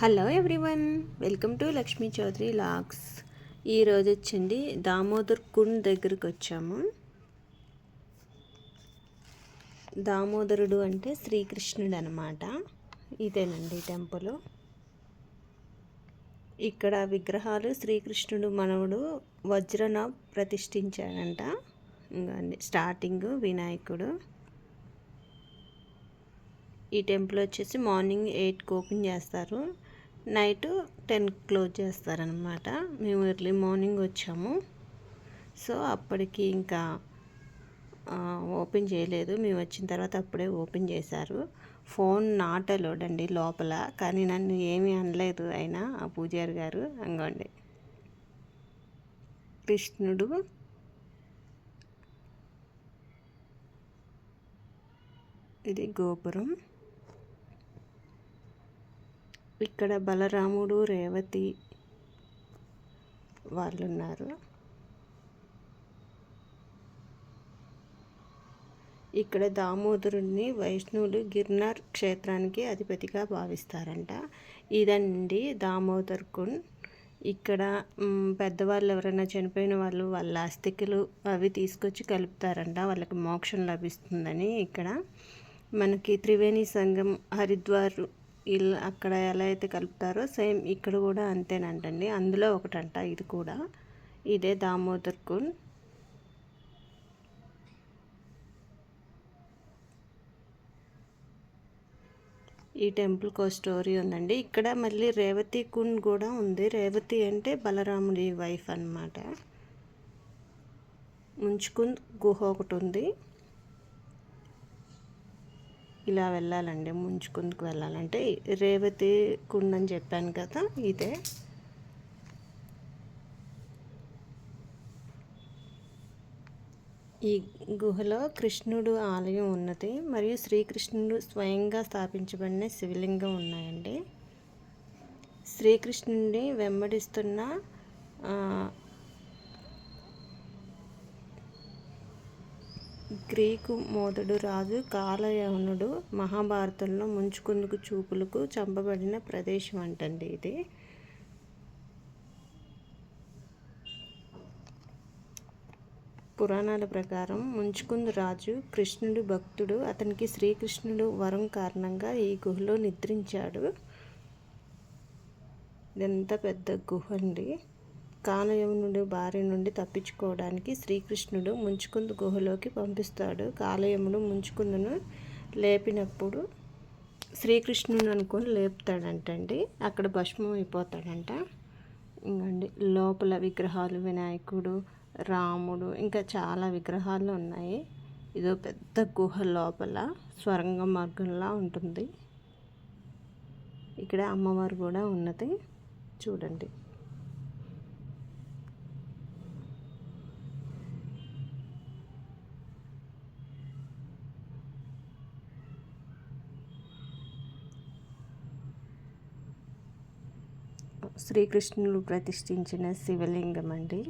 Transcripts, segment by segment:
Hello everyone welcome to Lakshmi Chowdary logs. ఈరోజు వచ్చింది దామోదర్ కుండ్ దగ్గరికి వచ్చాము. దామోదరుడు అంటే శ్రీకృష్ణుడు అనమాట ఇదేనండి టెంపుల్. ఇక్కడ విగ్రహాలు శ్రీకృష్ణుడు మనవుడు వజ్రన ప్రతిష్ఠించాడంట. ఇంకా స్టార్టింగ్ వినాయకుడు. ఈ టెంపుల్ వచ్చేసి మార్నింగ్ ఎయిట్కి ఓపెన్ చేస్తారు. నైట్ టెన్ క్లోజ్ చేస్తారనమాట మేము ఎర్లీ మార్నింగ్ వచ్చాము. సో అప్పటికి ఇంకా ఓపెన్ చేయలేదు. మేము వచ్చిన తర్వాత అప్పుడే ఓపెన్ చేశారు. ఫోన్ నాట్ అలౌడ్ అండి లోపల. కానీ నన్ను ఏమీ అనలేదు అయినా ఆ పూజారి గారు అంగండి. కృష్ణుడు. ఇది గోపురం. ఇక్కడ బలరాముడు రేవతి వాళ్ళు ఉన్నారు ఇక్కడ దామోదరుణ్ణి వైష్ణవులు గిర్నార్ క్షేత్రానికి అధిపతిగా భావిస్తారంట. ఇదండి దామోదర్ కుండ్ ఇక్కడ పెద్దవాళ్ళు ఎవరైనా చనిపోయిన వాళ్ళు వాళ్ళ అస్థికలు అవి తీసుకొచ్చి కలుపుతారంట. వాళ్ళకి మోక్షం లభిస్తుందని ఇక్కడ. మనకి త్రివేణి సంఘం హరిద్వార్ ఇలా అక్కడ ఎలా అయితే కలుపుతారో సేమ్ ఇక్కడ కూడా అంతేనంటండి. అందులో ఒకటంట ఇది కూడా. ఇదే దామోదర్ కుండ్ ఈ టెంపుల్కి ఒక స్టోరీ ఉందండి. ఇక్కడ మళ్ళీ రేవతి కుండ్ కూడా ఉంది. రేవతి అంటే బలరాముడి వైఫ్ అనమాట ముంచుకుంద్ గుహ ఒకటి ఉంది. ఇలా వెళ్ళాలండి ముంచుకుందుకు వెళ్ళాలంటే రేవతి కుండ అని చెప్పాను కదా ఇదే. ఈ గుహలో కృష్ణుడు ఆలయం ఉన్నది మరియు శ్రీకృష్ణుడు స్వయంగా స్థాపించబడిన శివలింగం ఉన్నాయండి. శ్రీకృష్ణుడిని వెంబడిస్తున్న గ్రీకు మోదడు రాజు కాలయవనుడు మహాభారతంలో ముంచుకుందుకు చూపులకు చంపబడిన ప్రదేశం అంటండి ఇది. పురాణాల ప్రకారం ముంచుకుందు రాజు కృష్ణుడు భక్తుడు. అతనికి శ్రీకృష్ణుడు వరం కారణంగా ఈ గుహలో నిద్రించాడు. ఇదంతా పెద్ద గుహ అండి. కాలయమునుడు భార్య నుండి తప్పించుకోవడానికి శ్రీకృష్ణుడు ముంచుకుందు గుహలోకి పంపిస్తాడు. కాలయముడు ముంచుకుందును లేపినప్పుడు శ్రీకృష్ణుని అనుకొని లేపుతాడంటండి. అక్కడ భస్మం అయిపోతాడంట. ఇంకండి లోపల విగ్రహాలు వినాయకుడు రాముడు ఇంకా చాలా విగ్రహాలు ఉన్నాయి. ఇదో పెద్ద గుహ లోపల స్వరంగ మార్గంలా ఉంటుంది. ఇక్కడ అమ్మవారు కూడా ఉన్నది. చూడండి. శ్రీకృష్ణుడు ప్రతిష్ఠించిన శివలింగం అండి.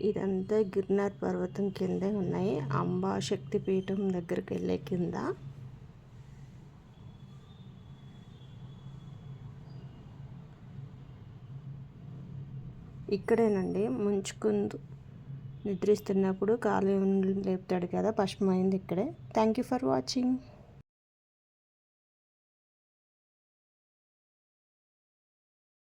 ఇదంతా గిర్నార్ పర్వతం కిందే ఉన్నాయి. అంబా శక్తిపీఠం దగ్గరికి వెళ్ళే కింద. ఇక్కడేనండి. ముంచుకుందు నిద్రిస్తున్నప్పుడు కాలు లేపుతాడు కదా పశ్చిమైంది ఇక్కడే. Thank you for watching